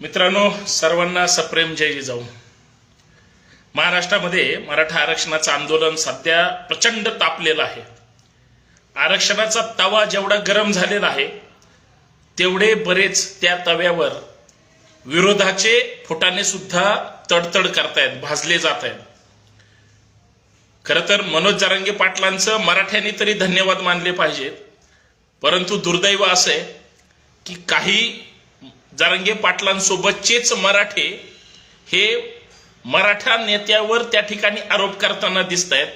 मित्रांनो सर्वांना सप्रेम जय जिजाऊ महाराष्ट्रामध्ये मराठा आरक्षणाचं आंदोलन सध्या प्रचंड तापलेलं आहे. आरक्षणाचा तवा जेवढा गरम झालेला आहे तेवढे बरेच त्या तव्यावर विरोधाचे फुटाने सुद्धा तडतड करतायत भाजले जात आहेत खरं तर मनोज जरांगे पाटलांचं मराठ्यांनी तरी धन्यवाद मानले पाहिजेत परंतु दुर्दैव असं आहे की काही जारंगे पाटलांसोबतचेच मराठे हे मराठा नेत्यावर त्या ठिकाणी आरोप करताना दिसत आहेत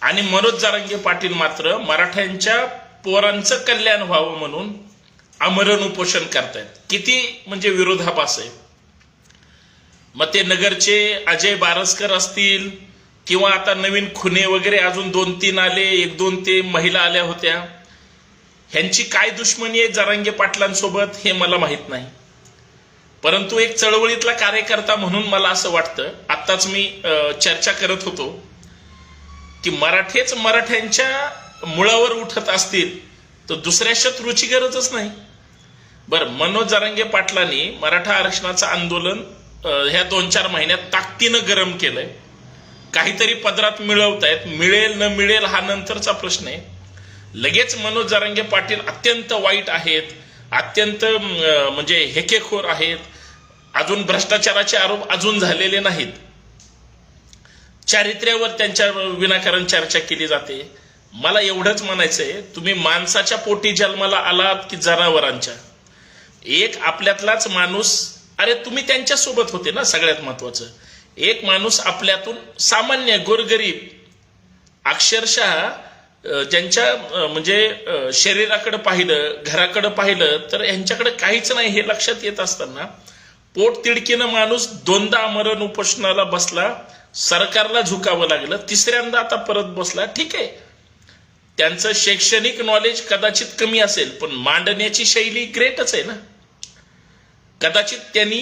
आणि मनोज जारंगे पाटील मात्र मराठ्यांच्या पोरांचं कल्याण व्हावं म्हणून आमरण उपोषण करतायत. किती म्हणजे विरोधाभास आहे. मग ते नगरचे अजय बारसकर असतील किंवा आता नवीन खुने वगैरे अजून दोन तीन आले एक दोन ते महिला आल्या होत्या. ह्यांची काय दुश्मनी आहे जरांगे पाटलांसोबत हे मला माहीत नाही. परंतु एक चळवळीतला कार्यकर्ता म्हणून मला असं वाटतं आत्ताच मी चर्चा करत होतो की मराठेच मराठ्यांच्या मुळावर उठत असतील तर दुसऱ्या शत्रूची गरजच नाही. बरं मनोज जरांगे पाटलांनी मराठा आरक्षणाचं आंदोलन ह्या दोन चार महिन्यात ताकदीनं गरम केलंय. काहीतरी पदरात मिळवतायत मिळेल न मिळेल हा नंतरचा प्रश्न आहे. लगेच मनोज जरांगे पाटील अत्यंत वाईट आहेत अत्यंत म्हणजे हेकेखोर आहेत. अजून भ्रष्टाचाराचे आरोप अजून झालेले नाहीत. चारित्र्यावर त्यांच्या विनाकारण चर्चा केली जाते. मला एवढंच म्हणायचंय तुम्ही माणसाच्या पोटी जन्माला आलात की जनावरांच्या? एक आपल्यातलाच माणूस अरे तुम्ही त्यांच्यासोबत होते ना सगळ्यात महत्वाचं. एक माणूस आपल्यातून सामान्य गोरगरीब अक्षरशः ज्यांच्या म्हणजे शरीराकडे पाहिलं घराकडे पाहिलं तर यांच्याकडे काहीच नाही हे लक्षात येत असताना पोट तिडकीनं माणूस दोनदा आमरण उपोषणाला बसला सरकारला झुकावं लागलं तिसऱ्यांदा आता परत बसला ठीक आहे. त्यांचं शैक्षणिक नॉलेज कदाचित कमी असेल पण मांडण्याची शैली ग्रेटच आहे ना. कदाचित त्यांनी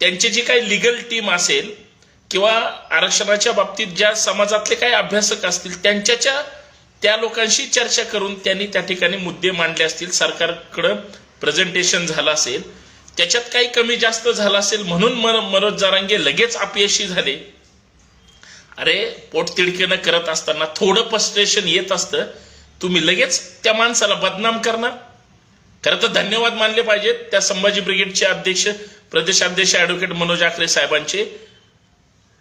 त्यांची जी काही लिगल टीम असेल किंवा आरक्षणाच्या बाबतीत ज्या समाजातले काही अभ्यासक असतील त्यांच्याच्या त्या लोकांशी चर्चा करून त्यांनी त्या ठिकाणी मुद्दे मांडले असतील सरकारकडं प्रेझेंटेशन झालं असेल त्याच्यात काही कमी जास्त झालं असेल म्हणून मनोज जारांगे लगेच अपयशी झाले. अरे पोटतिडकेनं करत असताना थोडं फ्रस्ट्रेशन येत असतं तुम्ही लगेच त्या माणसाला बदनाम करणार. खरं तर धन्यवाद मानले पाहिजेत. त्या संभाजी ब्रिगेडचे अध्यक्ष प्रदेशाध्यक्ष ऍडव्होकेट मनोज आखरे साहेबांचे.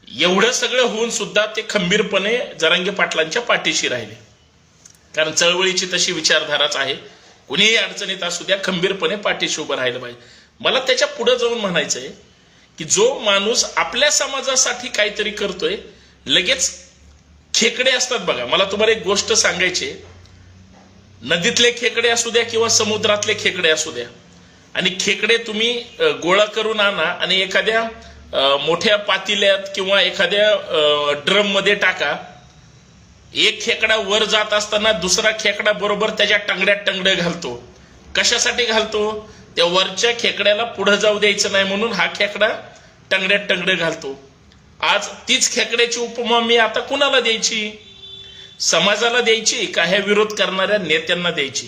एवढं सगळं होऊन सुद्धा ते खंबीरपणे जरांगे पाटलांच्या पाठीशी राहिले. कारण चळवळीची तशी विचारधाराच आहे. कुणीही अडचणीत असू द्या खंबीरपणे पाठीशी उभं राहिलं पाहिजे. मला त्याच्या पुढे जाऊन म्हणायचंय की जो माणूस आपल्या समाजासाठी काहीतरी करतोय लगेच खेकडे असतात बघा. मला तुम्हाला एक गोष्ट सांगायची नदीतले खेकडे असू द्या किंवा समुद्रातले खेकडे असू द्या. आणि खेकडे तुम्ही गोळा करून आणा आणि एखाद्या मोठ्या पातिल्यात किंवा एखाद्या ड्रममध्ये टाका. एक खेकडा वर जात असताना दुसरा खेकडा बरोबर त्याच्या टंगड्यात टंगडे घालतो. कशासाठी घालतो? त्या वरच्या खेकड्याला पुढे जाऊ द्यायचं नाही म्हणून हा खेकडा टंगड्यात टंगडे घालतो. आज तीच खेकड्याची उपमा मी आता कुणाला द्यायची? समाजाला द्यायची का ह्या विरोध करणाऱ्या नेत्यांना द्यायची?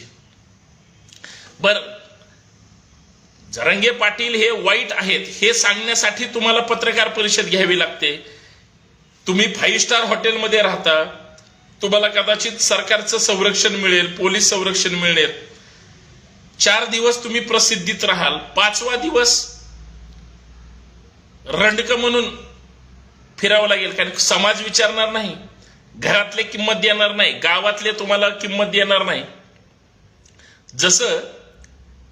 बर जरंगे पाटील हे वाईट आहेत हे सांगण्यासाठी तुम्हाला पत्रकार परिषद घ्यावी लागते. तुम्ही फाईव्ह स्टार हॉटेलमध्ये राहता तुम्हाला कदाचित सरकारचं संरक्षण मिळेल पोलीस संरक्षण मिळेल. चार दिवस तुम्ही प्रसिद्धीत राहाल. पाचवा दिवस रंडक म्हणून फिरावं लागेल कारण समाज विचारणार नाही. घरातले किंमत देणार नाही. गावातले तुम्हाला किंमत देणार नाही. जसं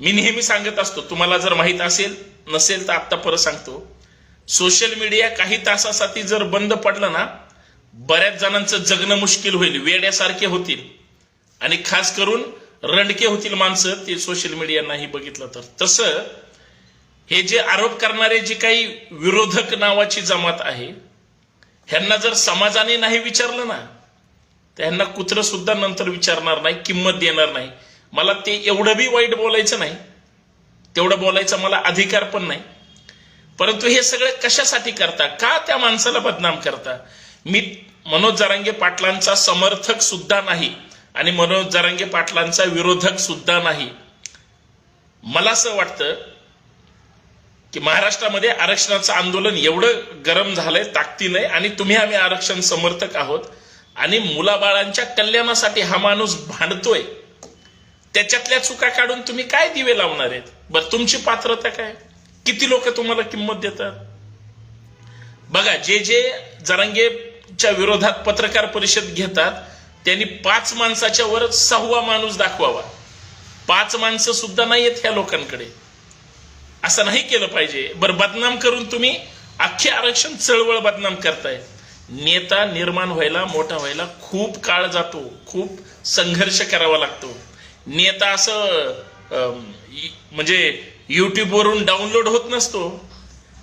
मी नेहमी सांगत असतो तुम्हाला जर माहीत असेल नसेल तर आत्ता परत सांगतो. सोशल मीडिया काही तासासाठी जर बंद पडलं ना बऱ्याच जणांचं जगणं मुश्किल होईल वेड्यासारखे होतील. आणि खास करून रंडके होतील माणसं ते सोशल मीडिया नाही बघितलं तर. तसं हे जे आरोप करणारे जे काही विरोधक नावाची जमात आहे ह्यांना जर समाजाने नाही विचारलं ना तर ह्यांना कुत्र सुद्धा नंतर विचारणार नाही किंमत देणार नाही. मला ते एवढं बी वाईट बोलायचं नाही तेवढं बोलायचा मला अधिकार पण नाही. परंतु हे सगळं कशासाठी करता? का त्या माणसाला बदनाम करता? मी मनोज जरांगे पाटलांचा समर्थक सुद्धा नाही आणि मनोज जरांगे पाटलांचा विरोधक सुद्धा नाही. मला असं वाटतं की महाराष्ट्रामध्ये आरक्षणाचं आंदोलन एवढं गरम झालंय ताकदीने आणि तुम्ही आम्ही आरक्षण समर्थक आहोत आणि मुलाबाळांच्या कल्याणासाठी हा माणूस भांडतोय. त्याच्यातल्या चुका काढून तुम्ही काय दिवे लावणार आहेत? बरं तुमची पात्रता काय? किती लोक तुम्हाला किंमत देतात? बघा जे जे च्या विरोधात पत्रकार परिषद घेतात त्यांनी पाच माणसाच्या वर सहावा माणूस दाखवावा. पाच माणसं सुद्धा नाही आहेत ह्या लोकांकडे. असं नाही केलं पाहिजे. बरं बदनाम करून तुम्ही अख्खी आरक्षण चळवळ बदनाम करताय. नेता निर्माण व्हायला मोठा व्हायला खूप काळ जातो. खूप संघर्ष करावा लागतो. नेता असं म्हणजे युट्यूबवरून डाउनलोड होत नसतो.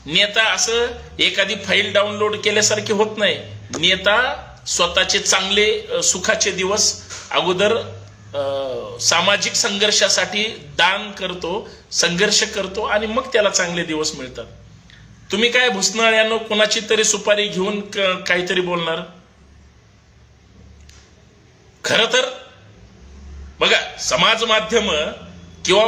नेता असं एखादी फाईल डाउनलोड केल्यासारखी होत नाही. नेता स्वतःचे चांगले सुखाचे दिवस अगोदर सामाजिक संघर्षासाठी दान करतो संघर्ष करतो आणि मग त्याला चांगले दिवस मिळतात. तुम्ही काय भुसनाळ्यानं कोणाची तरी सुपारी घेऊन काहीतरी बोलणार? खर तर बघा समाज माध्यम किंवा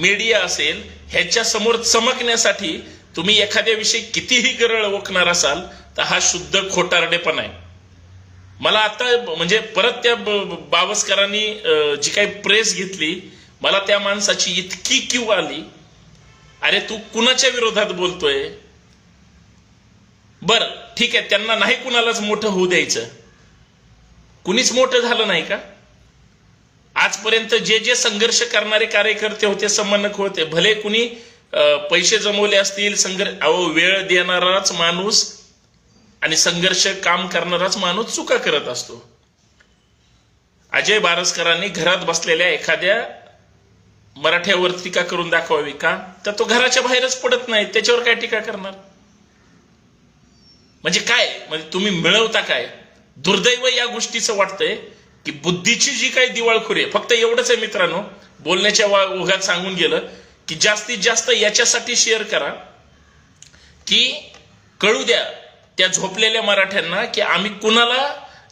मीडिया असेल ह्याच्या समोर चमकण्यासाठी तुम्ही एखाद्याविषयी कितीही गरळ ओकणार असाल तर हा शुद्ध खोटारडेपण आहे. मला आता म्हणजे परत त्या ब- बावस्करांनी जी काही प्रेस घेतली मला त्या माणसाची इतकी क्यू आली अरे तू कुणाच्या विरोधात बोलतोय? बर ठीक आहे त्यांना नाही कुणालाच मोठं होऊ द्यायचं. कुणीच मोठं झालं नाही का? आजपर्यंत जे जे संघर्ष करणारे कार्यकर्ते होते समन्वयक होते भले कुणी पैसे जमवले असतील संघर्ष अहो वेळ देणाराच माणूस आणि संघर्ष काम करणाराच माणूस चुका करत असतो. अजय बारसकरांनी घरात बसलेल्या एखाद्या मराठ्यावर टीका करून दाखवावी का? तर तो घराच्या बाहेरच पडत नाही. त्याच्यावर काय टीका करणार? म्हणजे काय? म्हणजे तुम्ही मिळवता काय? दुर्दैव या गोष्टीचं वाटतंय की बुद्धीची जी काही दिवाळखोरी आहे फक्त एवढंच आहे मित्रांनो बोलण्याच्या ओघात सांगून गेलं की जास्तीत जास्त याच्यासाठी शेअर करा की कळू द्या त्या झोपलेल्या मराठ्यांना की आम्ही कुणाला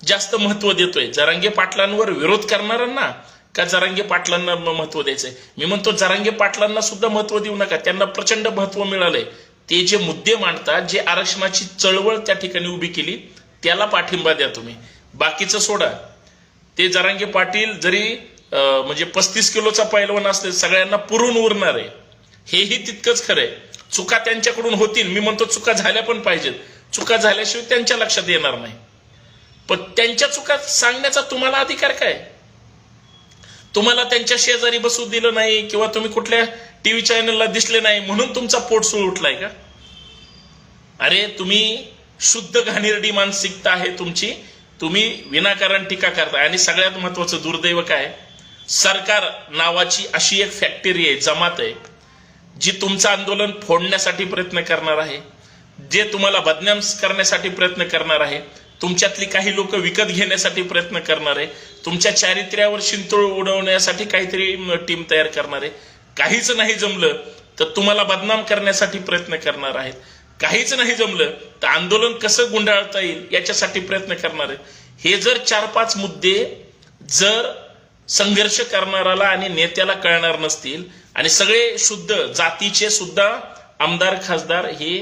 जास्त महत्त्व देतोय? जरांगे पाटलांवर विरोध करणाऱ्यांना का जरांगे पाटलांना महत्त्व द्यायचंय? मी म्हणतो जरांगे पाटलांना सुद्धा महत्त्व देऊ नका. त्यांना प्रचंड महत्त्व मिळालंय. ते जे मुद्दे मांडतात जे आरक्षणाची चळवळ त्या ठिकाणी उभी केली त्याला पाठिंबा द्या तुम्ही. बाकीचं सोडा. ते जरांगे पाटील जरी म्हणजे पस्तीस किलोचा पैलवान असले सगळ्यांना पुरून उरणार. आहे हेही तितकंच खरंय. चुका त्यांच्याकडून होतील. मी म्हणतो चुका झाल्या पण पाहिजेत. चुका झाल्याशिवाय त्यांच्या लक्षात येणार नाही. पण त्यांच्या चुका सांगण्याचा तुम्हाला अधिकार काय? तुम्हाला त्यांच्या शेजारी बसू दिलं नाही किंवा तुम्ही कुठल्या टीव्ही चॅनलला दिसले नाही म्हणून तुमचा पोट पोटसूळ उठलाय का? अरे तुम्ही शुद्ध घाणेरडी मानसिकता आहे तुमची. तुम्ही विनाकारण टीका करताय आणि सगळ्यात महत्वाचं दुर्दैव काय? सरकार नावाची अशी एक फॅक्टरी आहे जमात आहे जी तुमचं आंदोलन फोडण्यासाठी प्रयत्न करणार आहे. जे तुम्हाला बदनाम करण्यासाठी प्रयत्न करणार आहे तुमच्यातली काही लोक विकत घेण्यासाठी प्रयत्न करणार आहे तुमच्या चारित्र्यावर शिंतोळ उडवण्यासाठी काहीतरी टीम तयार करणार आहे. काहीच नाही जमलं तर तुम्हाला बदनाम करण्यासाठी प्रयत्न करणार आहेत. काहीच नाही जमलं तर आंदोलन कसं गुंडाळता येईल याच्यासाठी प्रयत्न करणार आहेत हे जर चार पाच मुद्दे जर संघर्ष करणाराला आणि नेत्याला कळणार नसतील आणि सगळे शुद्ध जातीचे सुद्धा आमदार खासदार हे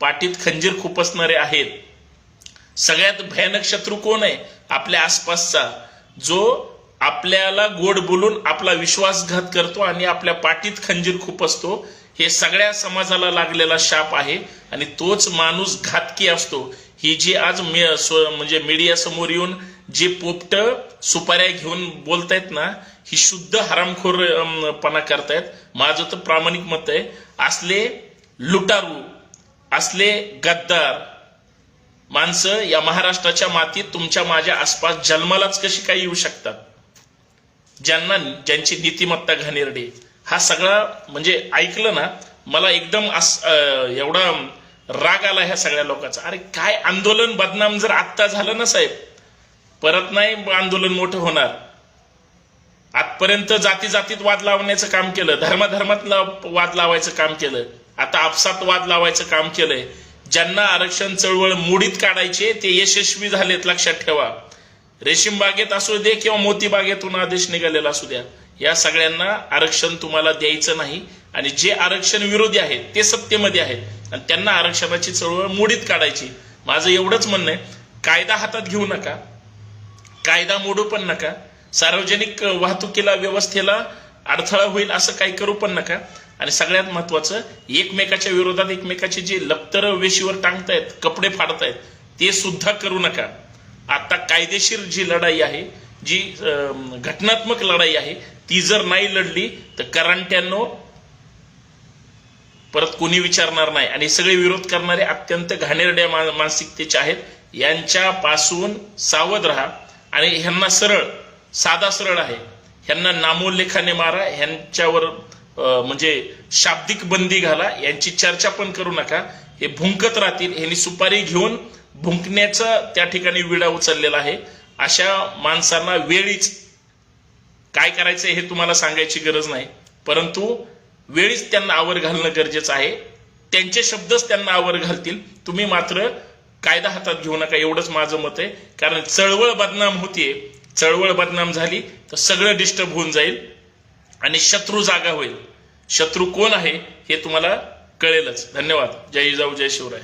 पाठीत खंजीर खुपसणारे आहेत. सगळ्यात भयानक शत्रू कोण आहे? आपल्या आसपासचा. जो आपल्याला गोड बोलून आपला विश्वासघात करतो आणि आपल्या पाठीत खंजीर खुपसतो हे सगळ्या समाजाला लागलेला शाप आहे आणि तोच माणूस घातकी असतो. ही जी आज स्व- म्हणजे मीडिया समोर येऊन जे पोपट सुपाऱ्या घेऊन बोलतायत ना ही शुद्ध हरामखोरपणा करतायत. माझं तर प्रामाणिक मत आहे. असले लुटारू असले गद्दार माणसं या महाराष्ट्राच्या मातीत तुमच्या माझ्या आसपास जन्मालाच कशी काय येऊ शकतात? ज्यांना ज्यांची नीतिमत्ता घाणेरडी हा सगळा म्हणजे ऐकलं ना मला एकदम अस- एवढा राग आला ह्या सगळ्या लोकांचा. अरे काय आंदोलन बदनाम जर आत्ता झालं ना साहेब? परत नाही आंदोलन मोठं होणार. आजपर्यंत जाती जातीत वाद लावण्याचं काम केलं धर्माधर्मात लाव- वाद लावायचं काम केलं. आता आपसात वाद लावायचं काम केलंय. ज्यांना आरक्षण चळवळ मोडीत काढायचे ते यशस्वी झालेत लक्षात ठेवा. रेशीम बागेत असू दे किंवा मोती बागेतून आदेश निघालेला असू द्या. या सगळ्यांना आरक्षण तुम्हाला द्यायचं नाही. आणि जे आरक्षण विरोधी आहेत ते सत्तेमध्ये आहेत. आणि त्यांना आरक्षणाची चळवळ मोडीत काढायची. माझं एवढंच म्हणणं आहे. कायदा हातात घेऊ नका. कायदा मोडू पण नका. सार्वजनिक वाहतुकीला व्यवस्थेला अडथळा होईल असं काही करू पण नका. आणि सगळ्यात महत्वाचं एकमेकाच्या विरोधात एकमेकाची जे लपतर वेशीवर टांगतायत कपडे फाडतायत ते सुद्धा करू नका. आता कायदेशीर जी लढाई आहे जी घटनात्मक लढाई आहे ती जर नाही लढली तर करंट्यांनो परत कोणी विचारणार नाही. आणि सगळे विरोध करणारे अत्यंत घाणेरड्या मा- मानसिकतेचे आहेत. यांच्यापासून सावध राहा. आणि ह्यांना सरळ साधा सरळ आहे. ह्यांना नामोल्लेखाने मारा. ह्यांच्यावर म्हणजे शाब्दिक बंदी घाला यांची चर्चा पण करू नका. हे भुंकत राहतील ह्यांनी सुपारी घेऊन भुंकण्याचा त्या ठिकाणी विडा उचललेला आहे. अशा माणसांना वेळीच काय करायचं हे तुम्हाला सांगायची गरज नाही. परंतु वेळीच त्यांना आवर घालणं गरजेचं आहे. त्यांचे शब्दच त्यांना आवर घालतील. तुम्ही मात्र कायदा हातात घेऊ नका एवढंच माझं मत आहे. कारण चळवळ बदनाम होतीये. चळवळ बदनाम झाली तर सगळं डिस्टर्ब होऊन जाईल आणि शत्रू जागा होईल. शत्रू कोण आहे हे तुम्हाला कळेलच. धन्यवाद. जय जिजाऊ जय शिवराय.